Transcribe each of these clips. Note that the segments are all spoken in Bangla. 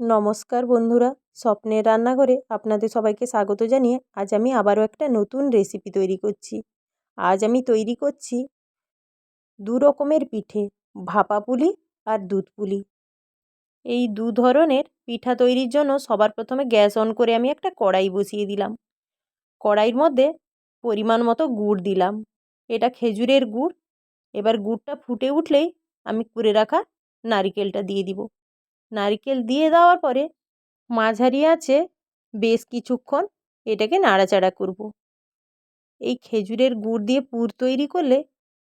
নমস্কার বন্ধুরা, স্বপ্নের রান্নাঘরে আপনাদের সবাইকে স্বাগত জানিয়ে আজ আমি আবারও একটা নতুন রেসিপি তৈরি করছি। আজ আমি তৈরি করছি দু রকমের পিঠে, ভাপা পুলি আর দুধ পুলি। এই দু ধরনের পিঠা তৈরির জন্য সবার প্রথমে গ্যাস অন করে আমি একটা কড়াই বসিয়ে দিলাম। কড়াইয়ের মধ্যে পরিমাণ মতো গুড় দিলাম। এটা খেজুরের গুড়। এবার গুড়টা ফুটে উঠলেই আমি কুড়ে রাখা নারিকেলটা দিয়ে দিব। নারকেল দিয়ে দেওয়ার পরে মাঝারি আছে বেশ কিছুক্ষণ এটাকে নাড়াচাড়া করব। এই খেজুরের গুড় দিয়ে পুর তৈরি করলে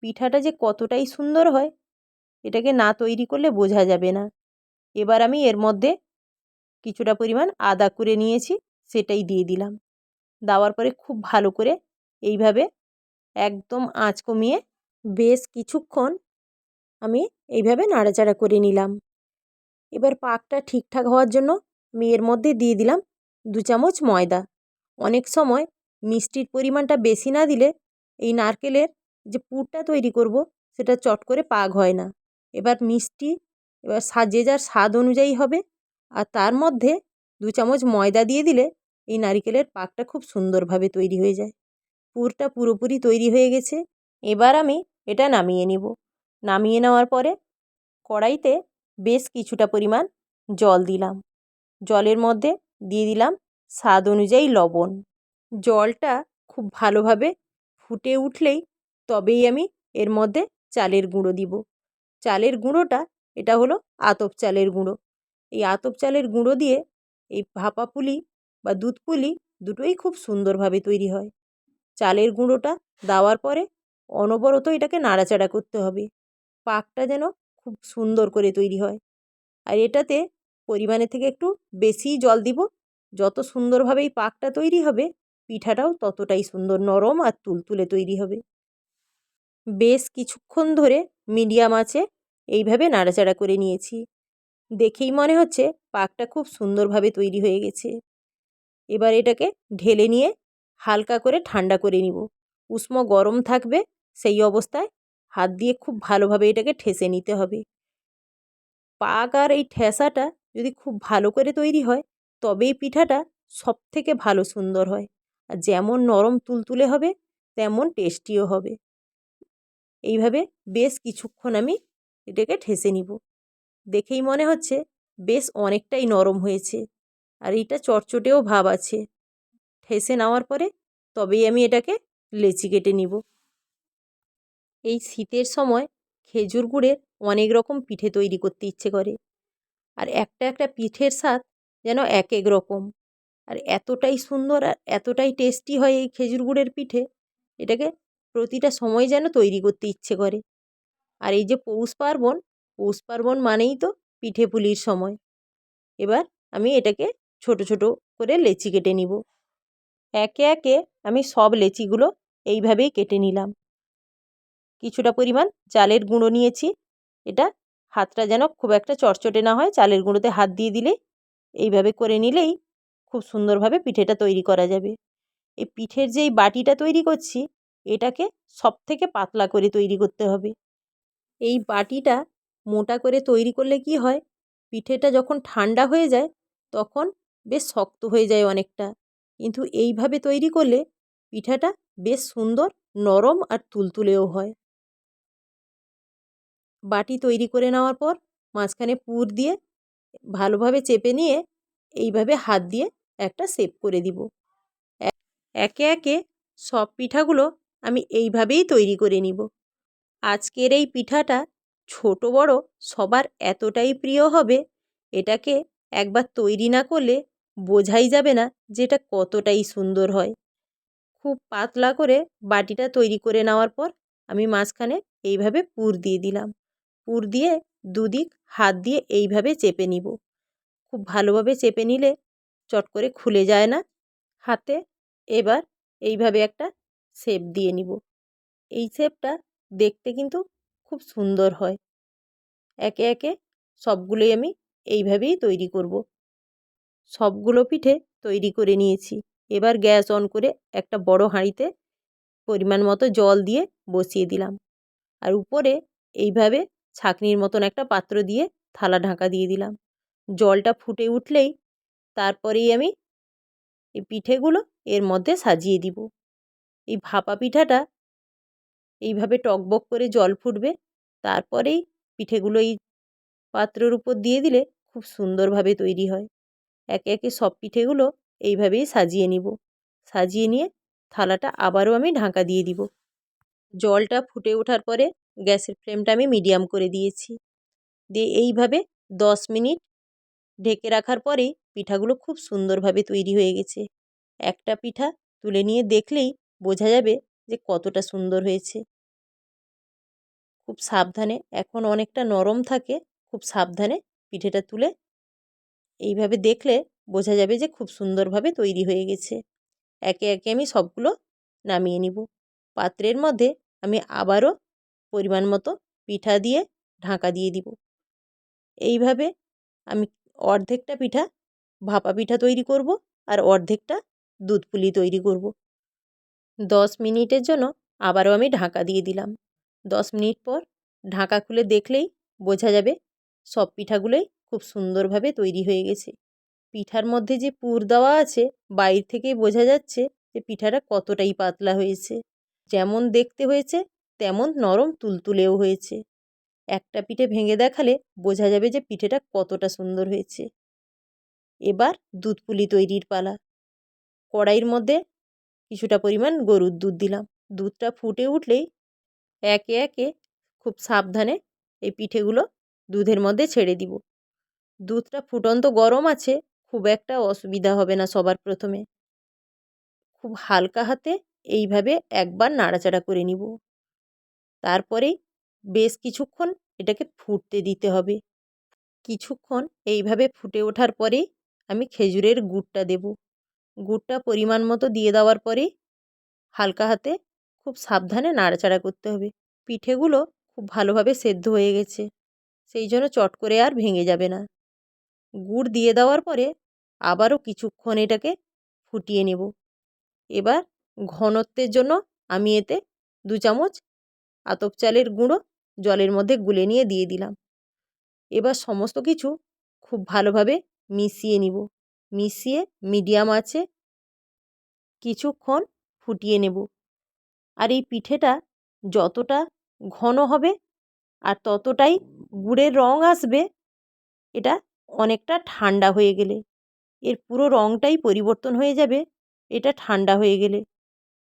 পিঠাটা যে কতটাই সুন্দর হয়, এটাকে না তৈরি করলে বোঝা যাবে না। এবার আমি এর মধ্যে কিছুটা পরিমাণ আদা করে নিয়েছি, সেটাই দিয়ে দিলাম। দেওয়ার পরে খুব ভালো করে এইভাবে একদম আঁচ কমিয়ে বেশ কিছুক্ষণ আমি এইভাবে নাড়াচাড়া করে নিলাম। এবার পাকটা ঠিকঠাক হওয়ার জন্য আমি এর মধ্যে দিয়ে দিলাম দু চামচ ময়দা। অনেক সময় মিষ্টির পরিমাণটা বেশি না দিলে এই নারকেলের যে পুরটা তৈরি করব সেটা চট করে পাক হয় না। এবার মিষ্টি, এবার যে যার স্বাদ অনুযায়ী হবে আর তার মধ্যে দু চামচ ময়দা দিয়ে দিলে এই নারিকেলের পাকটা খুব সুন্দরভাবে তৈরি হয়ে যায়। পুরটা পুরোপুরি তৈরি হয়ে গেছে। এবার আমি এটা নামিয়ে নিব। নামিয়ে নেওয়ার পরে কড়াইতে বেশ কিছুটা পরিমাণ জল দিলাম। জলের মধ্যে দিয়ে দিলাম স্বাদ অনুযায়ী লবণ। জলটা খুব ভালোভাবে ফুটে উঠলেই তবেই আমি এর মধ্যে চালের গুঁড়ো দিব। চালের গুঁড়োটা, এটা হলো আতপ চালের গুঁড়ো। এই আতপ চালের গুঁড়ো দিয়ে এই ভাপা পুলি বা দুধ পুলি দুটোই খুব সুন্দরভাবে তৈরি হয়। চালের গুঁড়োটা দেওয়ার পরে অনবরত এটাকে নাড়াচাড়া করতে হবে। পাকটা যেন খুব সুন্দর করে তৈরি হয়। আর এটাতে পরিমাণের থেকে একটু বেশিই জল দিব। যত সুন্দরভাবে এই পাকটা তৈরি হবে, পিঠাটাও ততটাই সুন্দর নরম আর তুলতুলে তৈরি হবে। বেশ কিছুক্ষণ ধরে মিডিয়াম আছে, এইভাবে নাড়াচাড়া করে নিয়েছি। দেখেই মনে হচ্ছে পাকটা খুব সুন্দরভাবে তৈরি হয়ে গেছে। এবার এটাকে ঢেলে নিয়ে হালকা করে ঠান্ডা করে নিব। উষ্ণ গরম থাকবে, সেই অবস্থায় হাত দিয়ে খুব ভালোভাবে এটাকে ঠেসে নিতে হবে। পাক আর এই ঠেসাটা যদি খুব ভালো করে তৈরি হয়, তবেই পিঠাটা সব থেকে ভালো সুন্দর হয়। আর যেমন নরম তুলতুলে হবে, তেমন টেস্টিও হবে। এইভাবে বেশ কিছুক্ষণ আমি এটাকে ঠেসে নিব। দেখেই মনে হচ্ছে বেশ অনেকটাই নরম হয়েছে। আর এইটা চটচটেও ভাব আছে। ঠেসে নেওয়ার পরে তবেই আমি এটাকে লেচি কেটে নিব। এই শীতের সময় খেজুর গুড়ের অনেক রকম পিঠে তৈরি করতে ইচ্ছে করে। আর একটা একটা পিঠের স্বাদ যেন এক এক রকম। আর এতটাই সুন্দর আর এতটাই টেস্টি হয় এই খেজুর গুড়ের পিঠে, এটাকে প্রতিটা সময় যেন তৈরি করতে ইচ্ছে করে। আর এই যে পৌষ পার্বণ পৌষ পার্বণ মানেই তো পিঠে পুলির সময়। এবার আমি এটাকে ছোট ছোট করে লেচি কেটে নিব। একে একে আমি সব লেচিগুলো এইভাবেই কেটে নিলাম। কিছুটা পরিমাণ চালের গুঁড়ো নিয়েছি। এটা হাতটা যেন খুব একটা চটচটে না হয়, চালের গুঁড়োতে হাত দিয়ে দিলে এইভাবে করে নিলেই খুব সুন্দরভাবে পিঠেটা তৈরি করা যাবে। এই পিঠের যেই বাটিটা তৈরি করছি, এটাকে সব থেকে পাতলা করে তৈরি করতে হবে। এই বাটিটা মোটা করে তৈরি করলে কি হয়, পিঠেটা যখন ঠান্ডা হয়ে যায়, তখন বেশ শক্ত হয়ে যায় অনেকটা। কিন্তু এইভাবে তৈরি করলে পিঠাটা বেশ সুন্দর নরম আর তুলতুলেও হয়। বাটি তৈরি করে নেওয়ার পর মাঝখানে পুর দিয়ে ভালোভাবে চেপে নিয়ে এইভাবে হাত দিয়ে একটা শেপ করে দিব। একে একে সব পিঠাগুলো আমি এইভাবেই তৈরি করে নিব। আজকের এই পিঠাটা ছোট বড় সবার এতটাই প্রিয় হবে, এটাকে একবার তৈরি না করলে বোঝাই যাবে না যে এটা কতটাই সুন্দর হয়। খুব পাতলা করে বাটিটা তৈরি করে নেওয়ার পর আমি মাঝখানে এইভাবে পুর দিয়ে দিলাম। পুর দিয়ে, দুদিক হাত দিয়ে এইভাবে চেপে নিব। খুব ভালোভাবে চেপে নিলে চট করে খুলে যায় না। হাতে এবার এইভাবে একটা শেপ দিয়ে নিব। এই শেপটা দেখতে কিন্তু খুব সুন্দর হয়। একে একে সবগুলোই আমি এইভাবেই তৈরি করব। সবগুলো পিঠে তৈরি করে নিয়েছি। এবার গ্যাস অন করে একটা বড় হাঁড়িতে পরিমাণ মতো জল দিয়ে বসিয়ে দিলাম। আর উপরে এইভাবে ছাঁকনির মতন একটা পাত্র দিয়ে থালা ঢাকা দিয়ে দিলাম। জলটা ফুটে উঠলেই তারপরেই আমি এই পিঠেগুলো এর মধ্যে সাজিয়ে দিব। এই ভাপা পিঠাটা এইভাবে টকবক করে জল ফুটবে, তারপরেই পিঠেগুলো এই পাত্রর উপর দিয়ে দিলে খুব সুন্দরভাবে তৈরি হয়। একে একে সব পিঠেগুলো এইভাবেই সাজিয়ে নিব। সাজিয়ে নিয়ে থালাটা আবারও আমি ঢাকা দিয়ে দিব। জলটা ফুটে ওঠার পরে গ্যাসের ফ্লেমটা আমি মিডিয়াম করে দিয়েছি। দিয়ে এইভাবে দশ মিনিট ঢেকে রাখার পরেই পিঠাগুলো খুব সুন্দরভাবে তৈরি হয়ে গেছে। একটা পিঠা তুলে নিয়ে দেখলেই বোঝা যাবে যে কতটা সুন্দর হয়েছে। খুব সাবধানে, এখন অনেকটা নরম থাকে, খুব সাবধানে পিঠেটা তুলে এইভাবে দেখলে বোঝা যাবে যে খুব সুন্দরভাবে তৈরি হয়ে গেছে। একে একে আমি সবগুলো নামিয়ে নিব। পাত্রের মধ্যে আমি আবারও পরিমাণ মতো পিঠা দিয়ে ঢাকা দিয়ে দিব। এইভাবে আমি অর্ধেকটা পিঠা ভাপা পিঠা তৈরি করব আর অর্ধেকটা দুধ পুলি তৈরি করব। দশ মিনিটের জন্য আবারও আমি ঢাকা দিয়ে দিলাম। দশ মিনিট পর ঢাকা খুলে দেখলেই বোঝা যাবে সব পিঠাগুলোই খুব সুন্দরভাবে তৈরি হয়ে গেছে। পিঠার মধ্যে যে পুর দেওয়া আছে বাইর থেকেই বোঝা যাচ্ছে যে পিঠাটা কতটাই পাতলা হয়েছে। যেমন দেখতে হয়েছে তেমন নরম তুলতুলেও হয়েছে। একটা পিঠে ভেঙে দেখালে বোঝা যাবে যে পিঠেটা কতটা সুন্দর হয়েছে। এবার দুধ পুলি তৈরির পালা। কড়াইয়ের মধ্যে কিছুটা পরিমাণ গরুর দুধ দিলাম। দুধটা ফুটে উঠলেই একে একে খুব সাবধানে এই পিঠেগুলো দুধের মধ্যে ছেড়ে দিব। দুধটা ফুটন্ত গরম আছে, খুব একটা অসুবিধা হবে না সবার প্রথমে। খুব হালকা হাতে এইভাবে একবার নাড়াচাড়া করে নিব। তারপরেই বেশ কিছুক্ষণ এটাকে ফুটতে দিতে হবে। কিছুক্ষণ এইভাবে ফুটে ওঠার পরেই আমি খেজুরের গুড়টা দেব। গুড়টা পরিমাণ মতো দিয়ে দেওয়ার পরে হালকা হাতে খুব সাবধানে নাড়াচাড়া করতে হবে। পিঠেগুলো খুব ভালোভাবে সেদ্ধ হয়ে গেছে, সেই জন্য চট করে আর ভেঙে যাবে না। গুড় দিয়ে দেওয়ার পরে আবারও কিছুক্ষণ এটাকে ফুটিয়ে নেব। এবার ঘনত্বের জন্য আমি এতে দু চামচ আতপ চালের গুঁড়ো জলের মধ্যে গুলে নিয়ে দিয়ে দিলাম। এবার সমস্ত কিছু খুব ভালোভাবে মিশিয়ে নিব। মিশিয়ে মিডিয়াম আছে কিছুক্ষণ ফুটিয়ে নেব। আর এই পিঠেটা যতটা ঘন হবে আর ততটাই গুড়ের রং আসবে, এটা অনেকটা ঠান্ডা হয়ে গেলে। এর পুরো রঙটাই পরিবর্তন হয়ে যাবে, এটা ঠান্ডা হয়ে গেলে।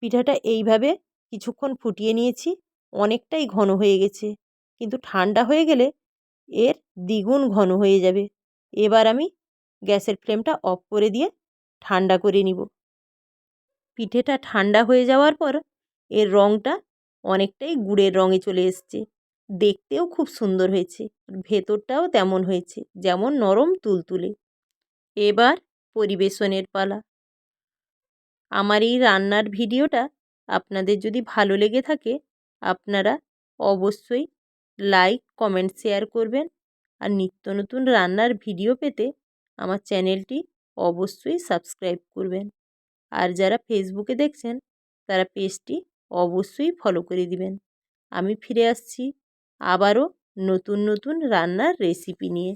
পিঠাটা এইভাবে কিছুক্ষণ ফুটিয়ে নিয়েছি। অনেকটাই ঘন হয়ে গেছে। কিন্তু ঠান্ডা হয়ে গেলে এর দ্বিগুণ ঘন হয়ে যাবে। এবার আমি গ্যাসের ফ্লেমটা অফ করে দিয়ে ঠান্ডা করে নিব। পিঠেটা ঠান্ডা হয়ে যাওয়ার পর এর রঙটা অনেকটাই গুড়ের রঙে চলে এসছে। দেখতেও খুব সুন্দর হয়েছে। ভেতরটাও তেমন হয়েছে, যেমন নরম তুলতুলে। এবার পরিবেশনের পালা। আমার এই রান্নার ভিডিওটা আপনাদের যদি ভালো লেগে থাকে আপনারা অবশ্যই লাইক কমেন্ট শেয়ার করবেন। আর নিত্য নতুন রান্নার ভিডিও পেতে আমার চ্যানেলটি অবশ্যই সাবস্ক্রাইব করবেন। আর যারা ফেসবুকে দেখছেন, তারা পেজটি অবশ্যই ফলো করে দিবেন। আমি ফিরে আসছি আবারও নতুন নতুন রান্নার রেসিপি নিয়ে।